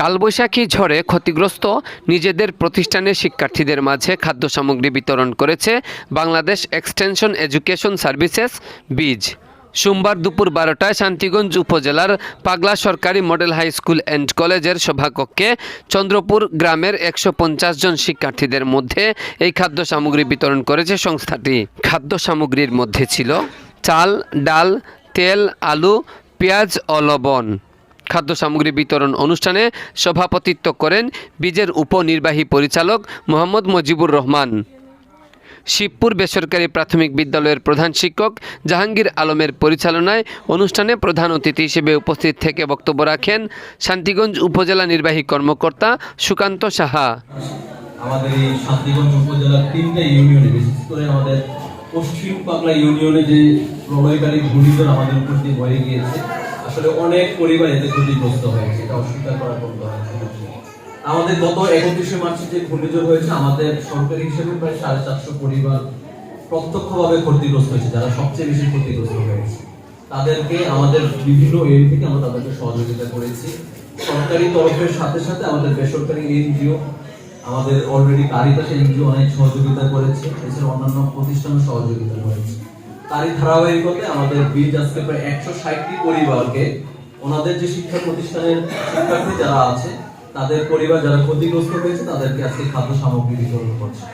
কালবৈশাখী ঝড়ে ক্ষতিগ্রস্ত নিজেদের প্রতিষ্ঠানের শিক্ষার্থীদের মাঝে খাদ্য সামগ্রী বিতরণ করেছে বাংলাদেশ এক্সটেনশন এডুকেশন সার্ভিসেস, বীজ। সোমবার দুপুর বারোটায় শান্তিগঞ্জ উপজেলার পাগলা সরকারি মডেল হাই স্কুল অ্যান্ড কলেজের সভাকক্ষে চন্দ্রপুর গ্রামের একশো পঞ্চাশ জন শিক্ষার্থীদের মধ্যে এই খাদ্য সামগ্রী বিতরণ করেছে সংস্থাটি। খাদ্য সামগ্রীর মধ্যে ছিল চাল, ডাল, তেল, আলু, পেঁয়াজ ও লবণ। খাদ্য সামগ্রী বিতরণ অনুষ্ঠানে সভাপতিত্ব করেন বীজের উপনির্বাহী পরিচালক মোহাম্মদ মজিবুর রহমান। শিবপুর বেসরকারি প্রাথমিক বিদ্যালয়ের প্রধান শিক্ষক জাহাঙ্গীর আলমের পরিচালনায় অনুষ্ঠানে প্রধান অতিথি হিসেবে উপস্থিত থেকে বক্তব্য রাখেন শান্তিগঞ্জ উপজেলা নির্বাহী কর্মকর্তা সুকান্ত সাহা। আমাদের এই শান্তিগঞ্জ উপজেলার তিনটা ইউনিয়নে, বিশেষ করে আমাদের পশ্চিম পাগলা ইউনিয়নে যে প্রলয়কারী ঘূর্ণিঝড় আমাদের উপর দিয়ে বয়ে গিয়েছে আসলে অনেক পরিবার এতে ক্ষতিগ্রস্ত হয়েছে, এটা অস্বীকার করার কোনো আমাদের গত একত্রিশে মার্চে যে ঘূর্ণিঝড় হয়েছে, আমাদের সরকারি হিসেবে প্রায় সাড়ে চারশো পরিবার প্রত্যক্ষভাবে ক্ষতিগ্রস্ত হয়েছে, যারা সবচেয়ে বেশি ক্ষতিগ্রস্ত হয়েছে। তাদেরকে আমাদের বিভিন্ন এন থেকে আমরা তাদেরকে সহযোগিতা করেছি। সরকারি তরফের সাথে সাথে আমাদের বেসরকারি এনজিও, আমাদের অলরেডি কারিতাস এনজিও অনেক সহযোগিতা করেছে। এছাড়া অন্যান্য প্রতিষ্ঠানও সহযোগিতা করেছে। তারই ধারাবাহিকতায় আমাদের বীজ আজকে প্রায় একশো ষাটটি পরিবারকে ওনাদের যে শিক্ষা প্রতিষ্ঠানের শিক্ষার্থী যারা আছে, তাদের পরিবার যারা ক্ষতিগ্রস্ত হয়েছে, তাদেরকে আজকে খাদ্য সামগ্রী বিতরণ করছে।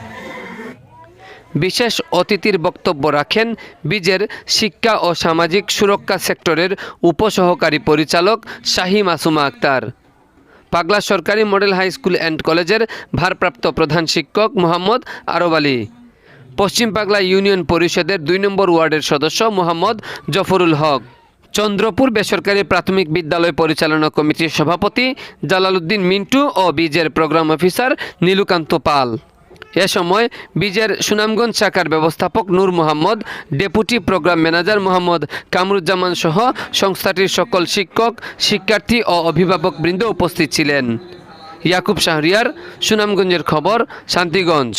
বিশেষ অতিথির বক্তব্য রাখেন বীজের শিক্ষা ও সামাজিক সুরক্ষা সেক্টরের উপসহকারী পরিচালক শাহি মাসুমা আক্তার। পাগলা সরকারি মডেল হাই স্কুল অ্যান্ড কলেজের ভারপ্রাপ্ত প্রধান শিক্ষক মোহাম্মদ আরব আলী। পশ্চিম পাগলা ইউনিয়ন পরিষদের দুই নম্বর ওয়ার্ডের সদস্য মোহাম্মদ জফরুল হক। চন্দ্রপুর বেসরকারি প্রাথমিক বিদ্যালয় পরিচালনা কমিটির সভাপতি জালালউদ্দিন মিন্টু ও বীজের প্রোগ্রাম অফিসার নীলুকান্ত পাল। এ সময় বীজের সুনামগঞ্জ শাখার ব্যবস্থাপক Nur Mohammad, deputy program manager Mohammad Kamruzzaman সহ সংস্থাটির সকল শিক্ষক, শিক্ষার্থী ও অভিভাবক বৃন্দ উপস্থিত ছিলেন। ইয়াকুব শাহরিয়ার, সুনামগঞ্জের খবর, শান্তিগঞ্জ।